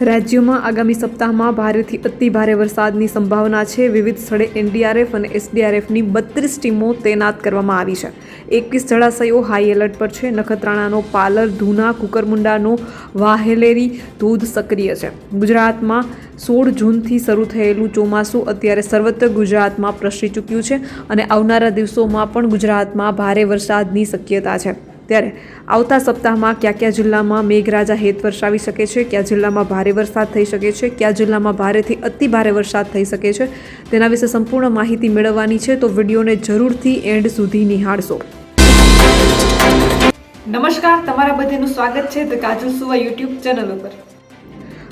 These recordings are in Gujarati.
રાજ્યમાં આગામી સપ્તાહમાં ભારેથી અતિ ભારે વરસાદની સંભાવના છે. વિવિધ સ્થળે એનડીઆરએફ અને એસડીઆરએફની બત્રીસ ટીમો તૈનાત કરવામાં આવી છે. એકવીસ જળાશયો હાઈ એલર્ટ પર છે. નખત્રાણાનો પાલર, ધૂના, કુકરમુંડાનો વાહેલેરી ધોધ સક્રિય છે. ગુજરાતમાં સોળ જૂનથી શરૂ થયેલું ચોમાસું અત્યારે સર્વત્ર ગુજરાતમાં પ્રસરી ચૂક્યું છે અને આવનારા દિવસોમાં પણ ગુજરાતમાં ભારે વરસાદની શક્યતા છે. ત્યારે આવતા સપ્તાહમાં કયા કયા જિલ્લામાં મેઘરાજા હેત વરસાવી શકે છે? કયા જિલ્લામાં ભારે વરસાદ થઈ શકે છે? કયા જિલ્લામાં ભારેથી અતિ ભારે વરસાદ થઈ શકે છે? તેના વિશે સંપૂર્ણ માહિતી મેળવવાની છે, તો વિડીયોને જરૂરથી એન્ડ સુધી નિહાળશો. નમસ્કાર, તમારા બધાનું સ્વાગત છે ધ કાજલ સુવા યુટ્યુબ ચેનલ ઉપર.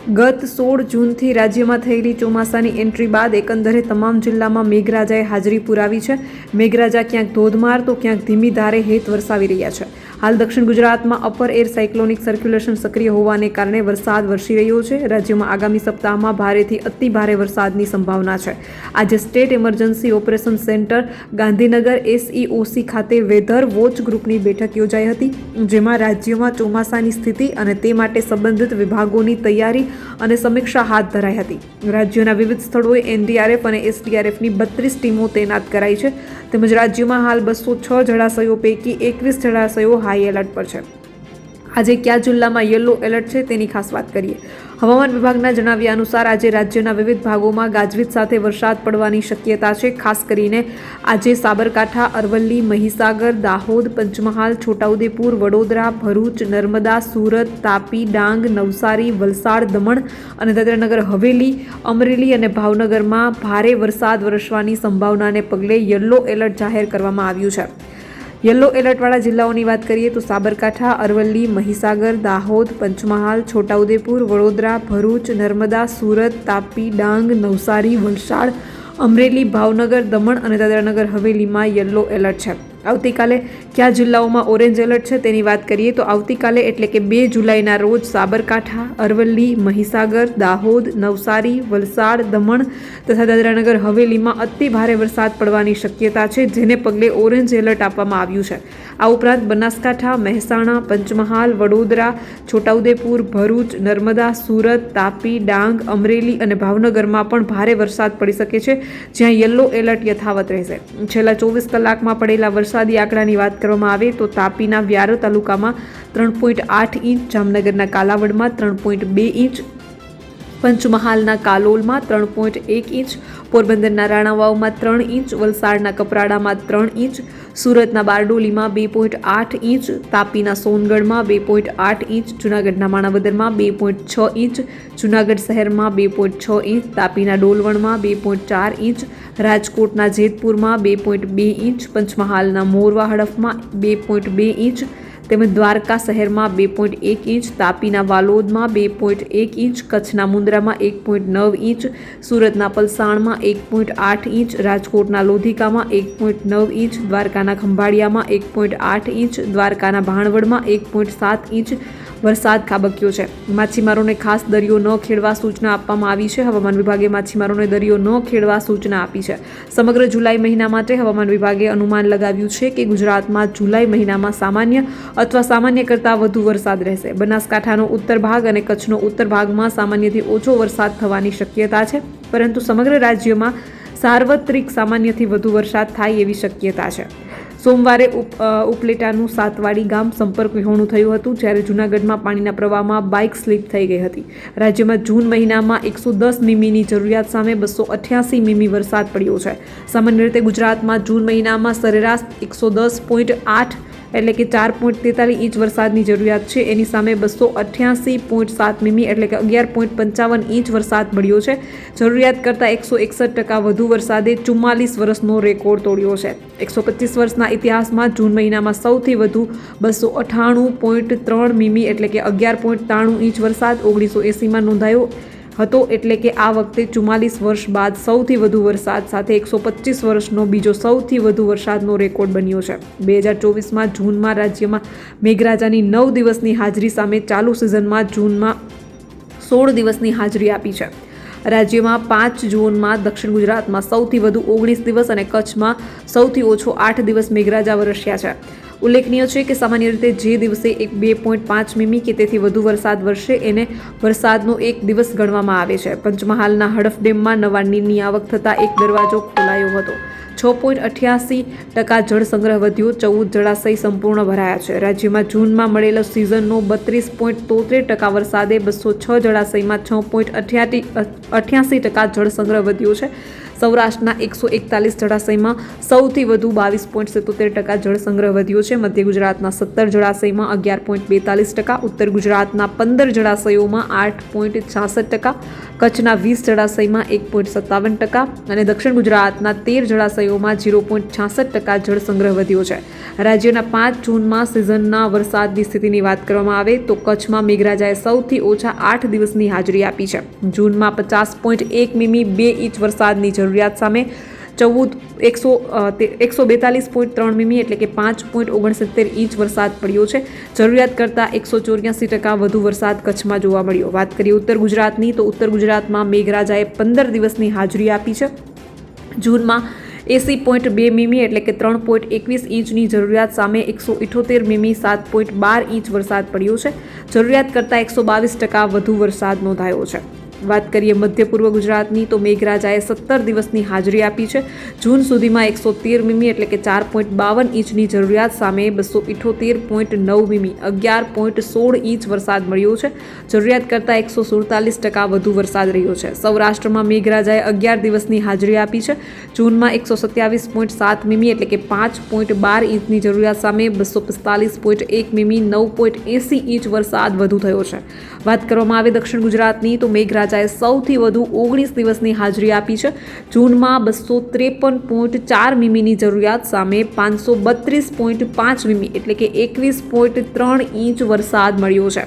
ગત સોળ જૂનથી રાજ્યમાં થયેલી ચોમાસાની એન્ટ્રી બાદ એકંદરે તમામ જિલ્લામાં મેઘરાજાએ હાજરી પુરાવી છે. મેઘરાજા ક્યાંક ધોધમાર તો ક્યાંક ધીમી ધારે હેત વરસાવી રહ્યા છે. હાલ દક્ષિણ ગુજરાતમાં અપર એર સાયક્લોનિક સર્ક્યુલેશન સક્રિય હોવાને કારણે વરસાદ વરસી રહ્યો છે. રાજ્યમાં આગામી સપ્તાહમાં ભારેથી અતિ ભારે વરસાદની સંભાવના છે. આજે state emergency operation centre Gandhinagar SEOC ખાતે વેધર વોચ ગ્રુપની બેઠક યોજાઈ હતી, જેમાં રાજ્યમાં ચોમાસાની સ્થિતિ અને તે માટે સંબંધિત વિભાગોની તૈયારી અને સમીક્ષા હાથ ધરાઈ હતી. રાજ્યોના વિવિધ સ્થળોએ એનડીઆરએફ અને એસડીઆરએફની બત્રીસ ટીમો તૈનાત કરાઈ છે. તેમજ રાજ્યમાં હાલ બસો છ જળાશયો પૈકી એકવીસ જળાશયો હાઈ એલર્ટ પર છે. આજે કયા જિલ્લામાં યલો એલર્ટ છે તેની ખાસ વાત કરીએ. હવામાન વિભાગના જણાવ્યા અનુસાર આજે રાજ્યના વિવિધ ભાગોમાં ગાજવીજ સાથે વરસાદ પડવાની શક્યતા છે. ખાસ કરીને આજે સાબરકાંઠા, અરવલ્લી, મહીસાગર, દાહોદ, પંચમહાલ, છોટાઉદેપુર, વડોદરા, ભરૂચ, નર્મદા, સુરત, તાપી, ડાંગ, નવસારી, વલસાડ, દમણ અને દાદરાનગર હવેલી, અમરેલી અને ભાવનગરમાં ભારે વરસાદ વરસવાની સંભાવનાને પગલે યલો એલર્ટ જાહેર કરવામાં આવ્યું છે. યલો એલર્ટવાળા જિલ્લાઓની વાત કરીએ તો સાબરકાંઠા, અરવલ્લી, મહીસાગર, દાહોદ, પંચમહાલ, છોટાઉદેપુર, વડોદરા, ભરૂચ, નર્મદા, સુરત, તાપી, ડાંગ, નવસારી, વલસાડ, અમરેલી, ભાવનગર, દમણ અને દાદરાનગર હવેલીમાં યલો એલર્ટ છે. આવતીકાલે કયા જિલ્લાઓમાં ઓરેન્જ એલર્ટ છે તેની વાત કરીએ તો આવતીકાલે એટલે કે બે જુલાઈના રોજ સાબરકાંઠા, અરવલ્લી, મહીસાગર, દાહોદ, નવસારી, વલસાડ, દમણ તથા દાદરાનગર હવેલીમાં અતિ ભારે વરસાદ પડવાની શક્યતા છે જેને પગલે ઓરેન્જ એલર્ટ આપવામાં આવ્યું છે. આ ઉપરાંત બનાસકાંઠા, મહેસાણા, પંચમહાલ, વડોદરા, છોટાઉદેપુર, ભરૂચ, નર્મદા, સુરત, તાપી, ડાંગ, અમરેલી અને ભાવનગરમાં પણ ભારે વરસાદ પડી શકે છે જ્યાં યલો એલર્ટ યથાવત રહેશે. છેલ્લા ચોવીસ કલાકમાં પડેલા વરસાદી આંકડાની વાત કરવામાં આવે તો તાપીના વ્યારો તાલુકામાં ત્રણ પોઈન્ટ આઠ ઇંચ, જામનગરના કાલાવડમાં ત્રણ પોઈન્ટ બે ઇંચ પંચમહાલના કાલોલમાં ત્રણ પોઈન્ટ એક ઇંચ, પોરબંદરના રાણાવાવમાં ત્રણ ઇંચ, વલસાડના કપરાડામાં ત્રણ ઇંચ, સુરતના બારડોલીમાં બે પોઈન્ટ આઠ ઇંચ, તાપીના સોનગઢમાં બે પોઈન્ટ આઠ ઇંચ, જૂનાગઢના માણાવદરમાં બે પોઈન્ટ છ ઇંચ, જૂનાગઢ શહેરમાં બે પોઈન્ટ છ ઇંચ, તાપીના ડોલવણમાં બે પોઈન્ટ ચાર ઇંચ, રાજકોટના જેતપુરમાં બે પોઈન્ટ બે ઇંચ, પંચમહાલના મોરવા હડફમાં બે પોઈન્ટ બે ઇંચ તેમજ દ્વારકા શહેરમાં બે પોઈન્ટ એક ઇંચ, તાપીના વાલોદમાં બે પોઈન્ટ એક ઇંચ, કચ્છના મુન્દ્રામાં એક પોઈન્ટ નવ ઇંચ, સુરતના પલસાણમાં એક પોઈન્ટ આઠ ઇંચ, રાજકોટના લોધિકામાં એક પોઈન્ટ નવ ઇંચ, દ્વારકાના ખંભાળિયામાં એક પોઈન્ટ આઠ ઇંચ, દ્વારકાના ભાણવડમાં એક પોઈન્ટ સાત ઇંચ વરસાદ ખાબક્યો છે. માછીમારોને ખાસ દરિયો ન ખેડવા સૂચના આપવામાં આવી છે. હવામાન વિભાગે માછીમારોને દરિયો ન ખેડવા સૂચના આપી છે. સમગ્ર જુલાઈ મહિના માટે હવામાન વિભાગે અનુમાન લગાવ્યું છે કે ગુજરાતમાં જુલાઈ મહિનામાં સામાન્ય અથવા સામાન્ય કરતાં વધુ વરસાદ રહેશે. બનાસકાંઠાનો ઉત્તર ભાગ અને કચ્છનો ઉત્તર ભાગમાં સામાન્યથી ઓછો વરસાદ થવાની શક્યતા છે. પરંતુ સમગ્ર રાજ્યમાં સાર્વત્રિક સામાન્યથી વધુ વરસાદ થાય એવી શક્યતા છે. સોમવારે ઉપ ઉપલેટાનું સાતવાડી ગામ સંપર્ક વિહોણું થયું હતું, જ્યારે જૂનાગઢમાં પાણીના પ્રવાહમાં બાઇક સ્લીપ થઈ ગઈ હતી. રાજ્યમાં જૂન મહિનામાં એકસો દસ મીમીની જરૂરિયાત સામે બસો અઠ્યાસી મીમી વરસાદ પડ્યો છે. સામાન્ય રીતે ગુજરાતમાં જૂન મહિનામાં સરેરાશ એકસો દસ પોઈન્ટ આઠ એટલે કે ચાર પોઈન્ટ તેતાલીસ ઇંચ વરસાદની જરૂરિયાત છે. એની સામે બસો અઠ્યાસી પોઈન્ટ સાત મીમી એટલે કે અગિયાર પોઈન્ટ પંચાવન ઇંચ વરસાદ મળ્યો છે. જરૂરિયાત કરતાં એકસો એકસઠ ટકા વધુ વરસાદે ચુમ્માલીસ વર્ષનો રેકોર્ડ તોડ્યો છે. એકસો પચીસ વર્ષના ઇતિહાસમાં જૂન મહિનામાં સૌથી વધુ બસો અઠાણું પોઈન્ટ ત્રણ મીમી એટલે કે અગિયાર પોઈન્ટ ત્રાણું ઇંચ વરસાદ ઓગણીસો એંસીમાં નોંધાયો. હતો એટલે કે આ વખતે ચુમ્માલીસ વર્ષ બાદ સૌથી વધુ વરસાદ સાથે એકસો પચીસ વર્ષનો બીજો સૌથી વધુ વરસાદનો રેકોર્ડ બન્યો છે. બે હજાર ચોવીસમાં જૂનમાં રાજ્યમાં મેઘરાજાની નવ દિવસની હાજરી સામે ચાલુ સિઝનમાં જૂનમાં સોળ દિવસની હાજરી આપી છે. રાજ્યમાં પાંચ જૂનમાં દક્ષિણ ગુજરાતમાં સૌથી વધુ ઓગણીસ દિવસ અને કચ્છમાં સૌથી ઓછો આઠ દિવસ મેઘરાજા વરસ્યા છે. ઉલ્લેખનીય છે કે સામાન્ય રીતે જે દિવસે એક બે પોઈન્ટ પાંચ મીમી કે તેથી વધુ વરસાદ વરસે, એને વરસાદનો એક દિવસ ગણવામાં આવે છે. પંચમહાલના હડફ ડેમમાં નવા નીરની આવક થતાં એક દરવાજો ખોલાયો હતો. છ પોઈન્ટ અઠ્યાસી ટકા જળ સંગ્રહ વધ્યો, ચૌદ જળાશય સંપૂર્ણ ભરાયા છે. રાજ્યમાં જૂનમાં મળેલો સિઝનનો બત્રીસ પોઈન્ટ તોતેર ટકા વરસાદે બસો છ જળાશયમાં છ પોઈન્ટ અઠ્યાસી ટકા જળ સંગ્રહ વધ્યો છે. સૌરાષ્ટ્રના એકસો એકતાલીસ જળાશયમાં સૌથી વધુ બાવીસ પોઈન્ટ સિત્તોતેર ટકા જળસંગ્રહ વધ્યો છે. મધ્ય ગુજરાતના સત્તર જળાશયમાં અગિયાર પોઈન્ટ બેતાલીસ ટકા, ઉત્તર ગુજરાતના પંદર જળાશયોમાં આઠ પોઈન્ટ છાસઠ ટકા કચ્છના વીસ જળાશયમાં એક પોઈન્ટ સત્તાવન ટકા અને દક્ષિણ ગુજરાતના તેર જળાશયોમાં ઝીરો પોઈન્ટ છાસઠ ટકા જળ સંગ્રહ વધ્યો છે. રાજ્યના પાંચ જૂનમાં સિઝનના વરસાદની સ્થિતિની વાત કરવામાં આવે તો કચ્છમાં મેઘરાજાએ સૌથી ઓછા આઠ દિવસની હાજરી આપી છે. જૂનમાં પચાસ પોઈન્ટ એક મીમી બે ઇંચ વરસાદની જરૂરિયાત સામે ચૌદ, એકસો એકસો બેતાલીસ પોઈન્ટ ત્રણ મીમી એટલે કે પાંચ પોઈન્ટ ઓગણસિત્તેર ઇંચ વરસાદ પડ્યો છે. જરૂરિયાત કરતાં એકસો ચોર્યાસી ટકા વધુ વરસાદ કચ્છમાં જોવા મળ્યો. વાત કરીએ ઉત્તર ગુજરાતની, તો ઉત્તર ગુજરાતમાં મેઘરાજાએ પંદર દિવસની હાજરી આપી છે. જૂનમાં એસી પોઈન્ટ બે મીમી એટલે કે ત્રણ પોઈન્ટ એકવીસ ઇંચની જરૂરિયાત સામે એકસો ઇઠોતેર મીમી સાત પોઈન્ટ બાર ઇંચ વરસાદ પડ્યો છે. જરૂરિયાત કરતાં એકસો બાવીસ ટકા વધુ વરસાદ નોંધાયો છે. વાત કરીએ મધ્ય પૂર્વ ગુજરાતની, તો મેઘરાજાએ સત્તર દિવસની હાજરી આપી છે. જૂન સુધીમાં એકસો તેર મીમી એટલે કે ચાર પોઈન્ટ બાવન ઇંચની જરૂરિયાત સામે બસો ઇઠોતેર પોઈન્ટ નવ મીમી, અગિયાર પોઈન્ટ સોળ ઇંચ વરસાદ મળ્યો છે. જરૂરિયાત કરતાં એકસો સુડતાલીસ ટકા વધુ વરસાદ રહ્યો છે. સૌરાષ્ટ્રમાં મેઘરાજાએ અગિયાર દિવસની હાજરી આપી છે. જૂનમાં એકસો સત્યાવીસ પોઈન્ટ સાત મીમી એટલે કે પાંચ પોઈન્ટ બાર ઇંચની જરૂરિયાત સામે બસો પિસ્તાલીસ પોઈન્ટ એક મીમી, નવ પોઈન્ટ એંસી ઇંચ વરસાદ વધુ થયો છે. વાત કરવામાં આવે દક્ષિણ ગુજરાતની, તો મેઘરાજાએ સૌથી વધુ ઓગણીસ દિવસની હાજરી આપી છે. જૂનમાં બસો ત્રેપન પોઈન્ટ ચાર મીમીની જરૂરિયાત સામે પાંચસો બત્રીસ પોઈન્ટ પાંચ મીમી એટલે કે એકવીસ પોઈન્ટ ત્રણ ઇંચ વરસાદ મળ્યો છે.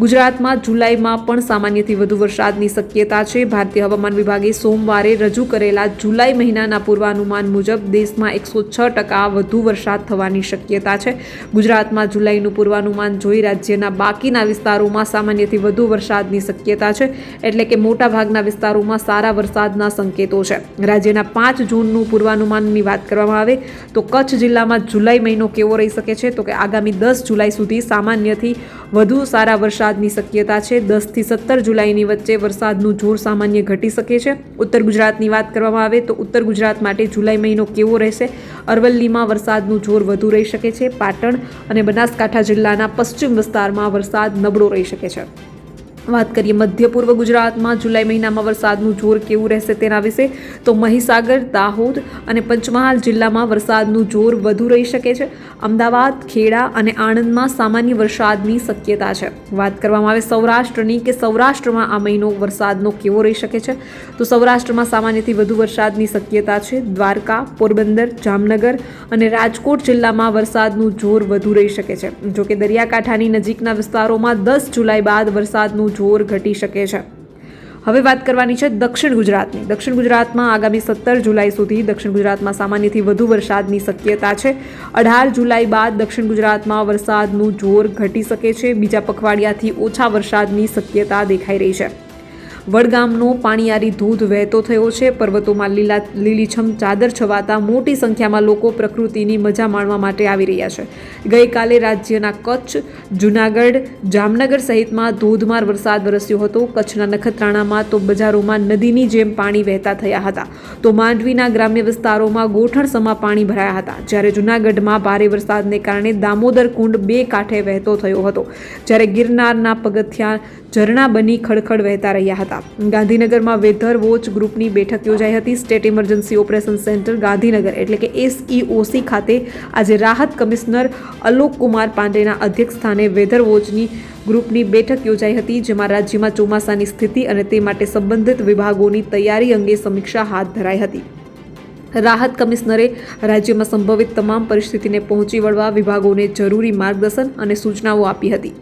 ગુજરાતમાં જુલાઈમાં પણ સામાન્યથી વધુ વરસાદની શક્યતા છે. ભારતીય હવામાન વિભાગે સોમવારે રજૂ કરેલા જુલાઈ મહિનાના પૂર્વાનુમાન મુજબ દેશમાં એકસો છ ટકા વધુ વરસાદ થવાની શક્યતા છે. ગુજરાતમાં જુલાઈનું પૂર્વાનુમાન જોઈ રાજ્યના બાકીના વિસ્તારોમાં સામાન્યથી વધુ વરસાદની શક્યતા છે, એટલે કે મોટાભાગના વિસ્તારોમાં સારા વરસાદના સંકેતો છે. રાજ્યના પાંચ જૂનનું પૂર્વાનુમાનની વાત કરવામાં આવે તો કચ્છ જિલ્લામાં જુલાઈ મહિનો કેવો રહી શકે છે? તો કે આગામી દસ જુલાઈ સુધી સામાન્યથી વધુ સારા વરસાદની શક્યતા છે. દસથી સત્તર જુલાઈની વચ્ચે વરસાદનું જોર સામાન્ય ઘટી શકે છે. ઉત્તર ગુજરાતની વાત કરવામાં આવે તો ઉત્તર ગુજરાત માટે જુલાઈ મહિનો કેવો રહેશે? અરવલ્લીમાં વરસાદનું જોર વધુ રહી શકે છે. પાટણ અને બનાસકાંઠા જિલ્લાના પશ્ચિમ વિસ્તારમાં વરસાદ નબળો રહી શકે છે. વાત કરીએ મધ્ય પૂર્વ ગુજરાતમાં જુલાઈ મહિનામાં વરસાદનું જોર કેવું રહેશે તેના વિશે, તો મહીસાગર, દાહોદ અને પંચમહાલ જિલ્લામાં વરસાદનું જોર વધુ રહી શકે છે. અમદાવાદ, ખેડા અને આણંદમાં સામાન્ય વરસાદની શક્યતા છે. વાત કરવામાં આવે સૌરાષ્ટ્રની કે સૌરાષ્ટ્રમાં આ મહિનો વરસાદનો કેવો રહી શકે છે, તો સૌરાષ્ટ્રમાં સામાન્યથી વધુ વરસાદની શક્યતા છે. દ્વારકા, પોરબંદર, જામનગર અને રાજકોટ જિલ્લામાં વરસાદનું જોર વધુ રહી શકે છે. જોકે દરિયાકાંઠાની નજીકના વિસ્તારોમાં દસ જુલાઈ બાદ વરસાદનું જોર ઘટી શકે છે. હવે વાત કરવાની છે દક્ષિણ ગુજરાતની. દક્ષિણ ગુજરાતમાં આગામી સત્તર જુલાઈ સુધી દક્ષિણ ગુજરાતમાં સામાન્યથી વધુ વરસાદની શક્યતા છે. અઢાર જુલાઈ બાદ દક્ષિણ ગુજરાતમાં વરસાદનું જોર ઘટી શકે છે. બીજા પખવાડિયાથી ઓછા વરસાદની શક્યતા દેખાઈ રહી છે. વડગામનો પાણીયારી ધોધ વહેતો થયો છે. પર્વતોમાં લીલા લીલીછમ ચાદર છવાતા મોટી સંખ્યામાં લોકો પ્રકૃતિની મજા માણવા માટે આવી રહ્યા છે. ગઈકાલે રાજ્યના કચ્છ, જૂનાગઢ, જામનગર સહિતમાં ધોધમાર વરસાદ વરસ્યો હતો. કચ્છના નખત્રાણામાં તો બજારોમાં નદીની જેમ પાણી વહેતા થયા હતા. તો માંડવીના ગ્રામ્ય વિસ્તારોમાં ગોઠણસમાં પાણી ભરાયા હતા. જ્યારે જૂનાગઢમાં ભારે વરસાદને કારણે દામોદર કુંડ બે કાંઠે વહેતો થયો હતો. જ્યારે ગિરનારના પગથિયા ઝરણા બની ખડખડ વહેતા રહ્યા હતા. ગાંધીનગરમાં વેધર વોચ ગ્રુપની બેઠક યોજાઈ હતી. State emergency operation centre Gandhinagar એટલે કે એસઈઓસી ખાતે આજે રાહત કમિશનર અલોક કુમાર પાંડેના અધ્યક્ષ સ્થાને વેધર વોચની ગ્રુપની બેઠક યોજાઈ હતી, જેમાં રાજ્યમાં ચોમાસાની સ્થિતિ અને તે માટે સંબંધિત વિભાગોની તૈયારી અંગે સમીક્ષા હાથ ધરાઈ હતી. રાહત કમિશનરે રાજ્યમાં સંભવિત તમામ પરિસ્થિતિને પહોંચી વળવા વિભાગોને જરૂરી માર્ગદર્શન અને સૂચનાઓ આપી હતી.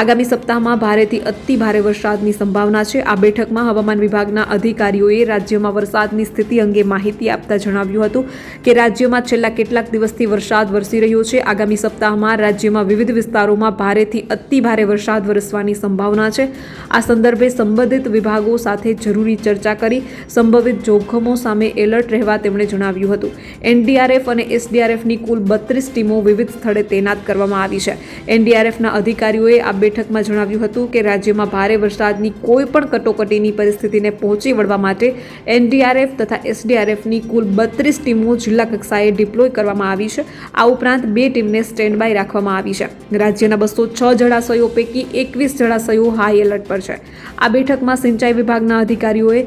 આગામી સપ્તાહમાં ભારેથી અતિ ભારે વરસાદની સંભાવના છે. આ બેઠકમાં હવામાન વિભાગના અધિકારીઓએ રાજ્યમાં વરસાદની સ્થિતિ અંગે માહિતી આપતા જણાવ્યું હતું કે રાજ્યમાં છેલ્લા કેટલાક દિવસથી વરસાદ વરસી રહ્યો છે. આગામી સપ્તાહમાં રાજ્યમાં વિવિધ વિસ્તારોમાં ભારેથી અતિ ભારે વરસાદ વરસવાની સંભાવના છે. આ સંદર્ભે સંબંધિત વિભાગો સાથે જરૂરી ચર્ચા કરી સંભવિત જોખમો સામે એલર્ટ રહેવા તેમણે જણાવ્યું હતું. એનડીઆરએફ અને એસડીઆરએફની કુલ બત્રીસ ટીમો વિવિધ સ્થળે તૈનાત કરવામાં આવી છે. એનડીઆરએફના અધિકારીઓએ આ બેઠકમાં જણાવ્યું હતું કે રાજ્યમાં ભારે વરસાદની કોઈ પણ કટોકટીની પરિસ્થિતિને પહોંચી વળવા માટે એનડીઆરએફ તથા એસડીઆરએફની કુલ બત્રીસ ટીમો જિલ્લા કક્ષાએ ડિપ્લોય કરવામાં આવી છે. આ ઉપરાંત બે ટીમને સ્ટેન્ડ બાય રાખવામાં આવી છે. રાજ્યના બસો છ જળાશયો પૈકી એકવીસ જળાશયો હાઈ એલર્ટ પર છે. આ બેઠકમાં સિંચાઈ વિભાગના અધિકારીઓએ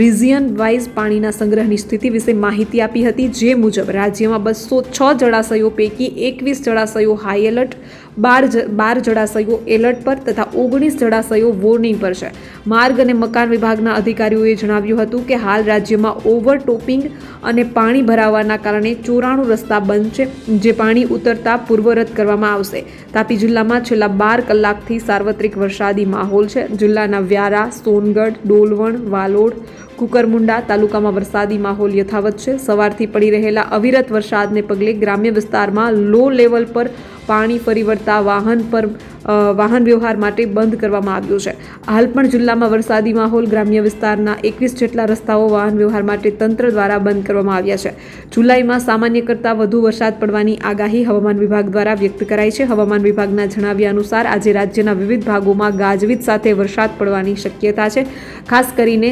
રિઝિયન વાઇઝ પાણીના સંગ્રહની સ્થિતિ વિશે માહિતી આપી હતી, જે મુજબ રાજ્યમાં બસો છ જળાશયો પૈકી એકવીસ જળાશયો હાઈ એલર્ટ બાર બાર જળાશયો એલર્ટ પર તથા ઓગણીસ જળાશયો વોર્નિંગ પર છે. માર્ગ અને મકાન વિભાગના અધિકારીઓએ જણાવ્યું હતું કે હાલ રાજ્યમાં ઓવરટોપિંગ અને પાણી ભરાવાના કારણે ચોરાણું રસ્તા બંધ છે, જે પાણી ઉતરતા પૂર્વરત કરવામાં આવશે. તાપી જિલ્લામાં છેલ્લા બાર કલાકથી સાર્વત્રિક વરસાદી માહોલ છે. જિલ્લાના વ્યારા, સોનગઢ, ડોલવણ, વાલોડ કુકરમુંડા તાલુકામાં વરસાદી માહોલ યથાવત છે. સવારથી પડી રહેલા અવિરત વરસાદને પગલે ગ્રામ્ય વિસ્તારમાં લો લેવલ પર પાણી ફરી વળતા વાહન પર વાહન વ્યવહાર માટે બંધ કરવામાં આવ્યો છે. હાલ પણ જિલ્લામાં વરસાદી માહોલ ગ્રામ્ય વિસ્તારના એકવીસ જેટલા રસ્તાઓ વાહન વ્યવહાર માટે તંત્ર દ્વારા બંધ કરવામાં આવ્યા છે. જુલાઈમાં સામાન્ય કરતાં વધુ વરસાદ પડવાની આગાહી હવામાન વિભાગ દ્વારા વ્યક્ત કરાઈ છે. હવામાન વિભાગના જણાવ્યા અનુસાર આજે રાજ્યના વિવિધ ભાગોમાં ગાજવીજ સાથે વરસાદ પડવાની શક્યતા છે. ખાસ કરીને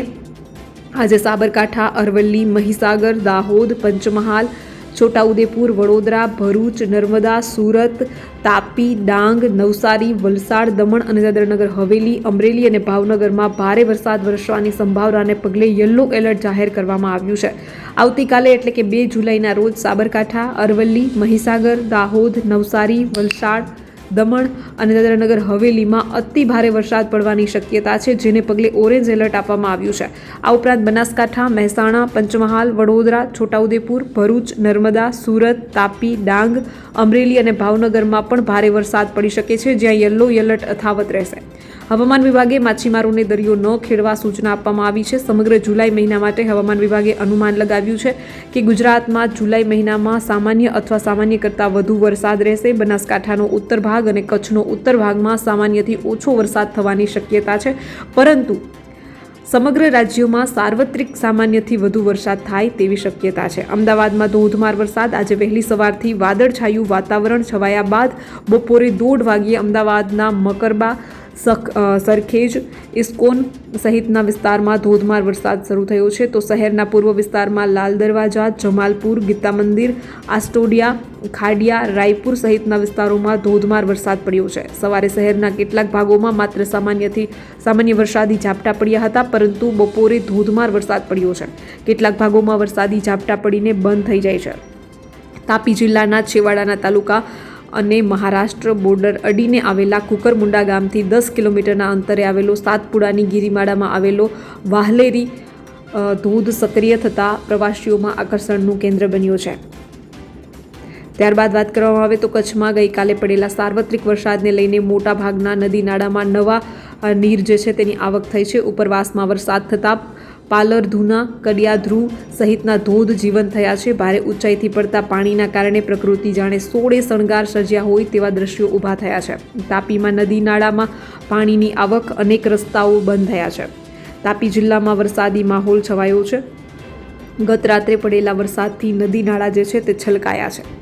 આજે સાબરકાંઠા, અરવલ્લી, મહીસાગર, દાહોદ, પંચમહાલ, છોટાઉદેપુર, વડોદરા, ભરૂચ, નર્મદા, સુરત, તાપી, ડાંગ, નવસારી, વલસાડ, દમણ અને દાદરાનગર, હવેલી, અમરેલી અને ભાવનગરમાં ભારે વરસાદ, વરસવાની સંભાવનાને પગલે યલો એલર્ટ જાહેર કરવામાં આવ્યું છે. આવતીકાલે એટલે કે બે જુલાઈના રોજ સાબરકાંઠા, અરવલ્લી, મહીસાગર, દાહોદ, નવસારી, વલસાડ દમણ અને દાદરાનગર હવેલીમાં અતિ ભારે વરસાદ પડવાની શક્યતા છે, જેને પગલે ઓરેન્જ એલર્ટ આપવામાં આવ્યું છે. આ ઉપરાંત બનાસકાંઠા, મહેસાણા, પંચમહાલ, વડોદરા, છોટાઉદેપુર, ભરૂચ, નર્મદા, સુરત, તાપી, ડાંગ, અમરેલી અને ભાવનગરમાં પણ ભારે વરસાદ પડી શકે છે, જ્યાં યલો એલર્ટ અથાવત રહેશે. હવામાન વિભાગે માછીમારોને દરિયો ન ખેડવા સૂચના આપવામાં આવી છે. સમગ્ર જુલાઈ મહિના માટે હવામાન વિભાગે અનુમાન લગાવ્યું છે કે ગુજરાતમાં જુલાઈ મહિનામાં સામાન્ય અથવા સામાન્ય કરતાં વધુ વરસાદ રહેશે. બનાસકાંઠાનો ઉત્તર ભાગ અને કચ્છનો ઉત્તર ભાગમાં સામાન્યથી ઓછો વરસાદ થવાની શક્યતા છે. પરંતુ સમગ્ર રાજ્યોમાં સાર્વત્રિક સામાન્યથી વધુ વરસાદ થાય તેવી શક્યતા છે. અમદાવાદમાં ધોધમાર વરસાદ. આજે વહેલી સવારથી વાદળછાયું વાતાવરણ છવાયા બાદ બપોરે દોઢ વાગ્યે અમદાવાદના મકરબા સરખેજ ઇસ્કોન સહિતના વિસ્તારમાં ધોધમાર વરસાદ શરૂ થયો છે. તો શહેરના પૂર્વ વિસ્તારમાં લાલ દરવાજા, જમાલપુર, ગીતા મંદિર, આસ્ટોડિયા, ખાડિયા, રાયપુર સહિતના વિસ્તારોમાં ધોધમાર વરસાદ પડ્યો છે. સવારે શહેરના કેટલાક ભાગોમાં માત્ર સામાન્યથી સામાન્ય વરસાદી ઝાપટા પડ્યા હતા, પરંતુ બપોરે ધોધમાર વરસાદ પડ્યો છે. કેટલાક ભાગોમાં વરસાદી ઝાપટા પડીને બંધ થઈ જાય છે. તાપી જિલ્લાના છેવાડાના તાલુકા અને મહારાષ્ટ્ર બોર્ડર અડીને આવેલા કુકરમુંડા ગામથી દસ કિલોમીટરના અંતરે આવેલો સાતપુડાની ગિરિમાળામાં આવેલો વાહલેરી ધોધ સક્રિય થતાં પ્રવાસીઓમાં આકર્ષણનું કેન્દ્ર બન્યો છે. ત્યારબાદ વાત કરવામાં આવે તો કચ્છમાં ગઈકાલે પડેલા સાર્વત્રિક વરસાદને લઈને મોટા ભાગના નદી નાળામાં નવા નીર જે છે તેની આવક થઈ છે. ઉપરવાસમાં વરસાદ થતાં પાલર, ધૂના કડિયાધ્રુ સહિતના ધોધ જીવન થયા છે. ભારે ઊંચાઈથી પડતા પાણીના કારણે પ્રકૃતિ જાણે સોળે શણગાર સર્જ્યા હોય તેવા દ્રશ્યો ઊભા થયા છે. તાપીમાં નદી નાળામાં પાણીની આવક અનેક રસ્તાઓ બંધ થયા છે. તાપી જિલ્લામાં વરસાદી માહોલ છવાયો છે. ગત રાત્રે પડેલા વરસાદથી નદી નાળા જે છે તે છલકાયા છે.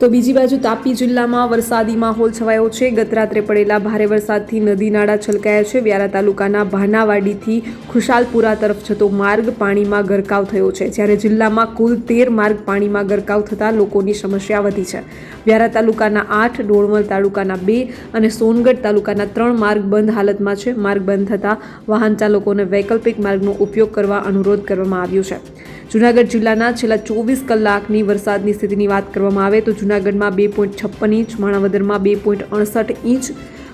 તો બીજી બાજુ તાપી જિલ્લામાં વરસાદી માહોલ છવાયો છે. ગત રાત્રે પડેલા ભારે વરસાદથી નદી નાળા છલકાયા છે. વ્યારા તાલુકાના ભાનાવાડીથી ખુશાલપુરા તરફ જતો માર્ગ પાણીમાં ગરકાવ થયો છે. જ્યારે જિલ્લામાં કુલ તેર માર્ગ પાણીમાં ગરકાવ થતાં લોકોની સમસ્યા વધી છે. વ્યારા તાલુકાના આઠ ડોળવણ તાલુકાના બે અને સોનગઢ તાલુકાના ત્રણ માર્ગ બંધ હાલતમાં છે. માર્ગ બંધ થતાં વાહન ચાલકોને વૈકલ્પિક માર્ગનો ઉપયોગ કરવા અનુરોધ કરવામાં આવ્યો છે. જૂનાગઢ જિલ્લાના છેલ્લા ચોવીસ કલાકની વરસાદની સ્થિતિની વાત કરવામાં આવે તો જૂનાગઢમાં બે પોઈન્ટ છપ્પન ઇંચ, માણાવદરમાં બે પોઈન્ટ અડસઠ ઇંચ,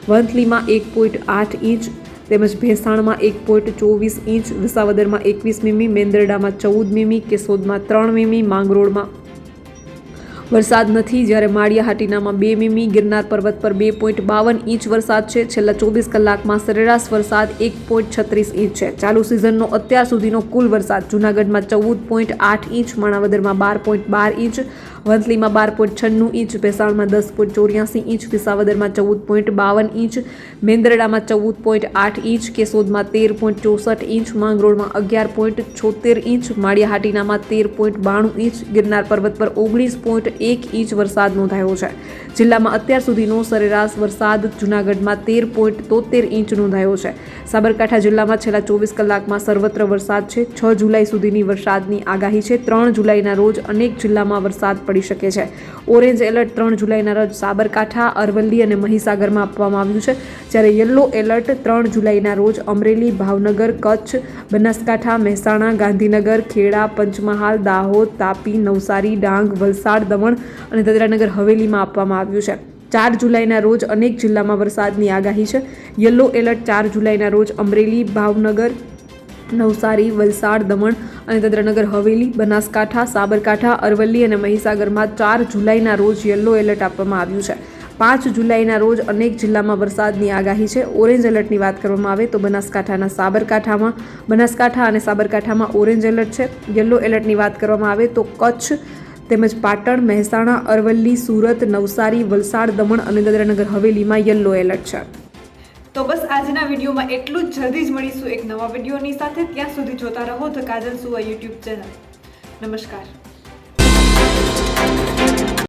વંથલીમાં એક પોઈન્ટ આઠ ઇંચ, તેમજ ભેસાણમાં એક પોઈન્ટ ચોવીસ ઇંચ, વિસાવદરમાં એકવીસ મીમી, મેંદરડામાં ચૌદ મીમી, કેશોદમાં ત્રણ મીમી, માંગરોળમાં વરસાદ નથી. જ્યારે માળિયા હાટીનામાં બે મીમી, ગિરનાર પર્વત પર બે પોઈન્ટ બાવન ઇંચ વરસાદ છે. છેલ્લા ચોવીસ કલાકમાં સરેરાશ વરસાદ એક પોઈન્ટ છત્રીસ ઇંચ છે. ચાલુ સિઝનનો અત્યાર સુધીનો કુલ વરસાદ જૂનાગઢમાં ચૌદ પોઈન્ટ આઠ ઇંચ, માણાવદરમાં બાર પોઈન્ટ બાર ઇંચ વંથલીમાં બાર પોઈન્ટ છન્નું ઇંચ, ભેસાણમાં દસ પોઈન્ટ ચોર્યાસી ઇંચ, વિસાવદરમાં ચૌદ પોઈન્ટ બાવન ઇંચ, મેંદરડામાં ચૌદ પોઈન્ટ આઠ ઇંચ, કેશોદમાં તેર પોઈન્ટ ચોસઠ ઇંચ, માંગરોળમાં અગિયાર પોઈન્ટ છોતેર ઇંચ, માળિયાહાટીનામાં તેર પોઈન્ટ બાણું ઇંચ, ગિરનાર પર્વત પર ઓગણીસ પોઈન્ટ એક ઇંચ વરસાદ નોંધાયો છે. જિલ્લામાં અત્યાર સુધીનો સરેરાશ વરસાદ જૂનાગઢમાં તેર પોઈન્ટ તોતેર ઇંચ નોંધાયો છે. સાબરકાંઠા જિલ્લામાં છેલ્લા ચોવીસ કલાકમાં સર્વત્ર વરસાદ છે. છ જુલાઈ સુધીની વરસાદની આગાહી છે. ત્રણ જુલાઈના રોજ અનેક જિલ્લામાં વરસાદ પડી શકે છે. ઓરેન્જ એલર્ટ ત્રણ જુલાઈના રોજ સાબરકાંઠા, અરવલ્લી અને મહીસાગરમાં આપવામાં આવ્યું છે. જ્યારે યલો એલર્ટ ત્રણ જુલાઈના રોજ અમરેલી, ભાવનગર, કચ્છ, બનાસકાંઠા, મહેસાણા, ગાંધીનગર, ખેડા, પંચમહાલ, દાહોદ, તાપી, નવસારી, ડાંગ, વલસાડ, દમણ અને દાદરાનગર હવેલીમાં આવ્યું છે. ચાર જુલાઈના રોજ અનેક જિલ્લામાં વરસાદની આગાહી છે. યલો એલર્ટ ચાર જુલાઈના રોજ અમરેલી, ભાવનગર, નવસારી, વલસાડ, દમણ અને દાદરાનગર, હવેલી, બનાસકાંઠા, સાબરકાંઠા, અરવલ્લી અને મહીસાગરમાં ચાર જુલાઈના રોજ યલો એલર્ટ આપવામાં આવ્યું છે. પાંચ જુલાઈના રોજ અનેક જિલ્લામાં વરસાદની આગાહી છે. ઓરેન્જ એલર્ટની વાત કરવામાં આવે તો બનાસકાંઠાના સાબરકાંઠામાં, બનાસકાંઠા અને સાબરકાંઠામાં ઓરેન્જ એલર્ટ છે. યલો એલર્ટની વાત કરવામાં આવે તો કચ્છ તેમજ પાટણ, મહેસાણા, અરવલ્લી, સુરત, નવસારી, વલસાડ, દમણ અને દાદરાનગર હવેલીમાં યલો એલર્ટ છે. તો બસ આજના વિડીયોમાં એટલું જ. જલ્દી જ મળીશું એક નવા વિડીયોની સાથે. ત્યાં સુધી જોતા રહો ધ કાજલ સુવા યુટ્યુબ ચેનલ. નમસ્કાર.